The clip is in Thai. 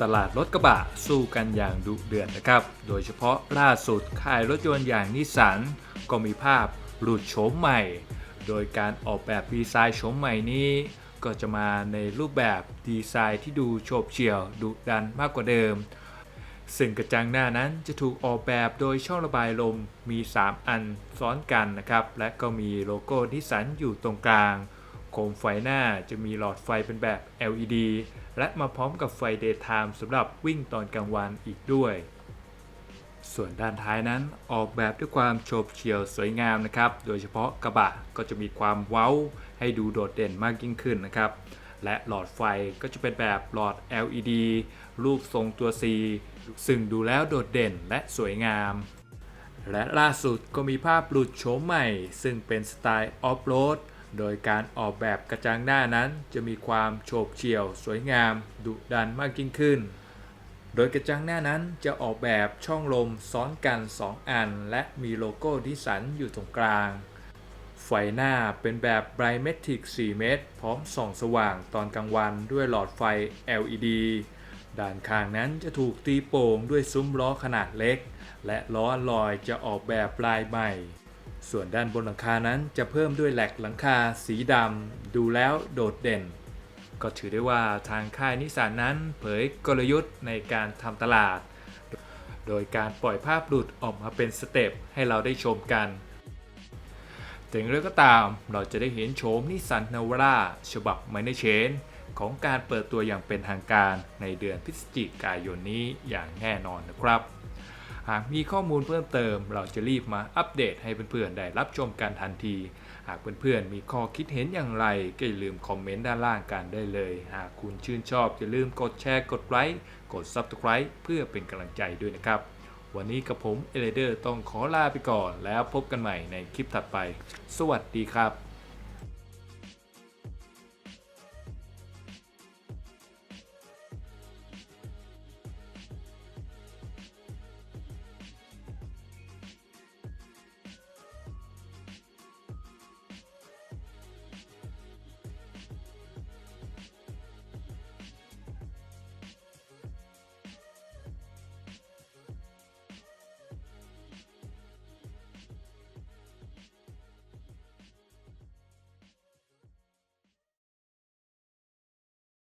ตลาดรถกระบะสู้กันอย่างดุเดือดนะครับ โดยเฉพาะล่าสุดค่ายรถยนต์อย่างนิสสันก็มีภาพหลุดโฉมใหม่ โดยการออกแบบดีไซน์โฉมใหม่นี้ ก็จะมาในรูปแบบดีไซน์ที่ดูโฉบเฉี่ยวดุดันมากกว่าเดิม ซึ่งกระจังหน้านั้นจะถูกออกแบบโดยช่องระบายลมมี 3 อันซ้อนกันนะครับ และก็มีโลโก้นิสสันอยู่ตรงกลาง โคมไฟหน้าจะมีหลอดไฟเป็นแบบ LED และมาพร้อมกับไฟ Daytime สำหรับวิ่งตอนกลางวันอีกด้วย ส่วนด้านท้ายนั้นออกแบบด้วยความโฉบเฉี่ยวสวยงามนะครับ โดยเฉพาะกระบะก็จะมีความเว้า ให้ดูโดดเด่นมากยิ่งขึ้นนะครับ และหลอดไฟก็จะเป็นแบบหลอด LED รูปทรงตัว C ซึ่งดูแล้วโดดเด่นและสวยงาม และล่าสุดก็มีภาพหลุดโฉมใหม่ ซึ่งเป็นสไตล์ออฟโรด โดยการออกแบบกระจังหน้านั้นจะมีความโฉบเฉี่ยว สวยงาม ดุดันมากยิ่งขึ้น โดยกระจังหน้านั้นจะออกแบบช่องลมซ้อนกัน 2 อัน และมีโลโก้ดิสันอยู่ตรงกลาง ไฟหน้าเป็นแบบ b r i g h t m e t r i c 4เมตร พร้อมส่องสว่างตอนกลางวันด้วยหลอดไฟ LED ด้านข้างนั้นจะถูกตีโป่งด้วยซุ้มล้อขนาดเล็ก และล้อลอยจะออกแบบลายใหม่ ส่วนด้านบนหลังคานั้นจะเพิ่มด้วยแหลกหลังคาสีดำดูแล้วโดดเด่น ก็ถือได้ว่าทางค่ายนิสสันนั้นเผยกลยุทธ์ในการทำตลาด โดยการปล่อยภาพหลุดออกมาเป็นสเต็ปให้เราได้ชมกันถึงเรื่องก็ตามเราจะได้เห็นโฉมนิสสันนาวราฉบับไมเนเชนของการเปิดตัวอย่างเป็นทางการในเดือนพฤศจิกายนนี้อย่างแน่นอนนะครับ หากมีข้อมูลเพิ่มเติม เราจะรีบมาอัปเดตให้เพื่อนๆได้รับชมกันทันที หากเพื่อนๆมีข้อคิดเห็นอย่างไร ก็อย่าลืมคอมเมนต์ด้านล่างกันได้เลย หากคุณชื่นชอบอย่าลืมกดแชร์กดไลค์กด Subscribe เพื่อเป็นกำลังใจด้วยนะครับวันนี้กับผมเอเลเดอร์ต้องขอลาไปก่อนแล้วพบกันใหม่ในคลิปถัดไป สวัสดีครับ